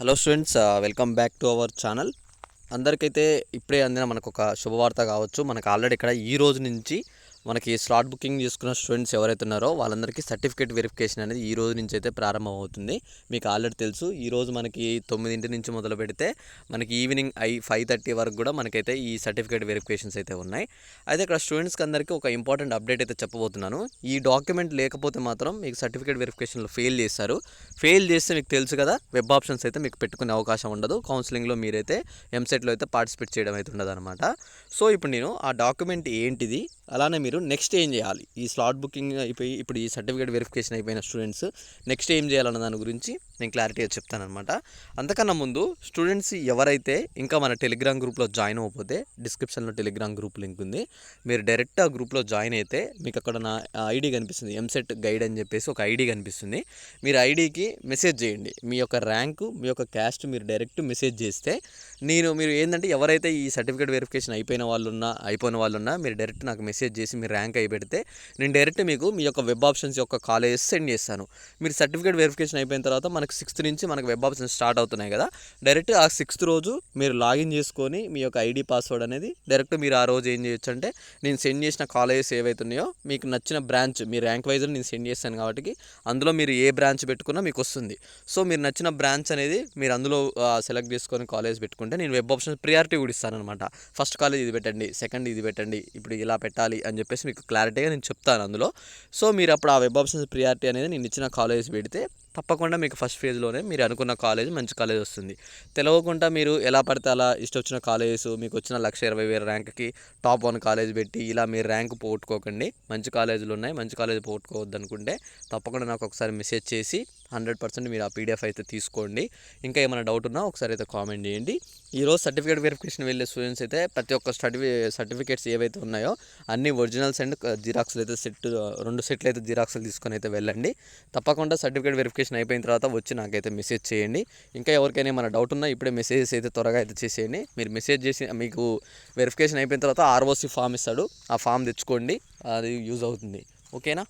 Hello students welcome back to our channel. అందరికైతే ఇప్పుడే అందిన మనకు ఒక శుభవార్త కావచ్చు. మనకు ఆల్రెడీ ఇక్కడ ఈ రోజు నుంచి మనకి స్లాట్ బుకింగ్ చేసుకున్న స్టూడెంట్స్ ఎవరైతే ఉన్నారో వాళ్ళందరికీ సర్టిఫికేట్ వెరిఫికేషన్ అనేది ఈ రోజు నుంచి అయితే ప్రారంభం అవుతుంది మీకు ఆల్రెడీ తెలుసు ఈ రోజు మనకి తొమ్మిదింటి నుంచి మొదలు పెడితే మనకి ఈవినింగ్ ఐ ఫైవ్ థర్టీ వరకు కూడా మనకైతే ఈ సర్టిఫికేట్ వెరిఫికేషన్స్ అయితే ఉన్నాయి. అయితే ఇక్కడ స్టూడెంట్స్కి అందరికీ ఒక ఇంపార్టెంట్ అప్డేట్ అయితే చెప్పబోతున్నాను. ఈ డాక్యుమెంట్ లేకపోతే మాత్రం మీకు సర్టిఫికేట్ వెరిఫికేషన్లో ఫెయిల్ చేస్తారు. ఫెయిల్ చేస్తే మీకు తెలుసు కదా వెబ్ ఆప్షన్స్ అయితే మీకు పెట్టుకునే అవకాశం ఉండదు. కౌన్సిలింగ్లో మీరైతే ఎంసెట్లో అయితే పార్టిసిపేట్ చేయడం అయితే ఉండదు అనమాట సో ఇప్పుడు నేను ఆ డాక్యుమెంట్ ఏంటిది అలానే మీరు నెక్స్ట్ ఏం చేయాలి? ఈ స్లాట్ బుకింగ్ అయిపోయి ఇప్పుడు ఈ సర్టిఫికేట్ వెరిఫికేషన్ అయిపోయిన స్టూడెంట్స్ నెక్స్ట్ ఏం చేయాలన్న దాని గురించి నేను క్లారిటీగా చెప్తానమాట అంతకన్నా ముందు స్టూడెంట్స్ ఎవరైతే ఇంకా మన టెలిగ్రామ్ గ్రూప్లో జాయిన్ అవ్వకపోతే డిస్క్రిప్షన్లో టెలిగ్రామ్ గ్రూప్ లింక్ ఉంది. మీరు డైరెక్ట్ ఆ గ్రూప్లో జాయిన్ అయితే మీకు అక్కడ నా ఐడి కనిపిస్తుంది. ఎంసెట్ గైడ్ అని చెప్పేసి ఒక ఐడి కనిపిస్తుంది. మీరు ఐడికి మెసేజ్ చేయండి. మీ యొక్క ర్యాంకు మీ యొక్క క్యాస్ట్ మీరు డైరెక్ట్ మెసేజ్ చేస్తే నేను మీరు ఏంటంటే ఎవరైతే ఈ సర్టిఫికేట్ వెరిఫికేషన్ అయిపోయిన వాళ్ళు ఉన్నా అయిపోయిన వాళ్ళు ఉన్నా మీరు డైరెక్ట్ నాకు మెసేజ్ చేసి మీరు ర్యాంక్ అయి పెడితే నేను డైరెక్ట్ మీకు మీ యొక్క వెబ్ ఆప్షన్స్ యొక్క కాలేజెస్ సెండ్ చేస్తాను. మీరు సర్టిఫికేట్ వెరిఫికేషన్ అయిపోయిన తర్వాత మనకు సిక్స్త్ నుంచి మనకు వెబ్ ఆప్షన్ స్టార్ట్ అవుతున్నాయి కదా. డైరెక్ట్ ఆ సిక్స్త్ రోజు మీరు లాగిన్ చేసుకొని మీ యొక్క ఐడి పాస్వర్డ్ అనేది డైరెక్ట్ మీరు ఆ రోజు ఏం చేయొచ్చు అంటే నేను సెండ్ చేసిన కాలేజెస్ ఏవైతున్నాయో మీకు నచ్చిన బ్రాంచ్ మీ ర్యాంక్ వైజ్ నేను సెండ్ చేస్తాను కాబట్టి అందులో మీరు ఏ బ్రాంచ్ పెట్టుకున్నా మీకు వస్తుంది. సో మీరు నచ్చిన బ్రాంచ్ అనేది మీరు అందులో సెలెక్ట్ చేసుకొని కాలేజ్ పెట్టుకుంటే నేను వెబ్ ఆప్షన్ ప్రియారిటీ కూడా ఇస్తాను అనమాట ఫస్ట్ కాలేజ్ ఇది పెట్టండి సెకండ్ ఇది పెట్టండి ఇప్పుడు ఇలా పెట్టాలి అని చెప్పేసి మీకు క్లారిటీగా నేను చెప్తాను అందులో. సో మీరు అప్పుడు ఆ వెబ్ ఆప్షన్స్ ప్రియారిటీ అనేది నేను ఇచ్చిన కాలేజ్ పెడితే తప్పకుండా మీకు ఫస్ట్ ఫేజ్లోనే మీరు అనుకున్న కాలేజ్ మంచి కాలేజ్ వస్తుంది. తెలవకుండా మీరు ఎలా పడితే అలా ఇష్టం వచ్చిన కాలేజెస్ మీకు వచ్చిన లక్ష ఇరవై వేల ర్యాంక్కి టాప్ వన్ కాలేజ్ పెట్టి ఇలా మీరు ర్యాంక్ పోగొట్టుకోకండి. మంచి కాలేజీలు ఉన్నాయి మంచి కాలేజ్ పోగొట్టుకోవద్దు అనుకుంటే తప్పకుండా నాకు ఒకసారి మెసేజ్ చేసి హండ్రెడ్ పర్సెంట్ మీరు ఆ పీడిఎఫ్ అయితే తీసుకోండి. ఇంకా ఏమైనా డౌట్ ఉన్నా ఒకసారి అయితే కామెంట్ చేయండి. ఈరోజు సర్టిఫికేట్ వెరిఫికేషన్ వెళ్ళే స్టూడెంట్స్ అయితే ప్రతి ఒక్క సర్టిఫి సర్టిఫికేట్స్ ఏవైతే ఉన్నాయో అన్ని ఒరిజినల్స్ అండ్ జిరాక్స్లు అయితే సెట్ రెండు సెట్లు అయితే జిరాక్స్లు తీసుకొని అయితే వెళ్ళండి. తప్పకుండా సర్టిఫికేట్ వెరిఫికేషన్ అయిపోయిన తర్వాత వచ్చి నాకైతే మెసేజ్ చేయండి. ఇంకా ఎవరికైనా ఏమైనా డౌట్ ఉన్నా ఇప్పుడే మెసేజెస్ అయితే త్వరగా అయితే చేసేయండి. మీరు మెసేజ్ చేసి మీకు వెరిఫికేషన్ అయిపోయిన తర్వాత ఆర్ఓసి ఫామ్ ఇస్తాడు. ఆ ఫామ్ తెచ్చుకోండి. అది యూజ్ అవుతుంది. ఓకేనా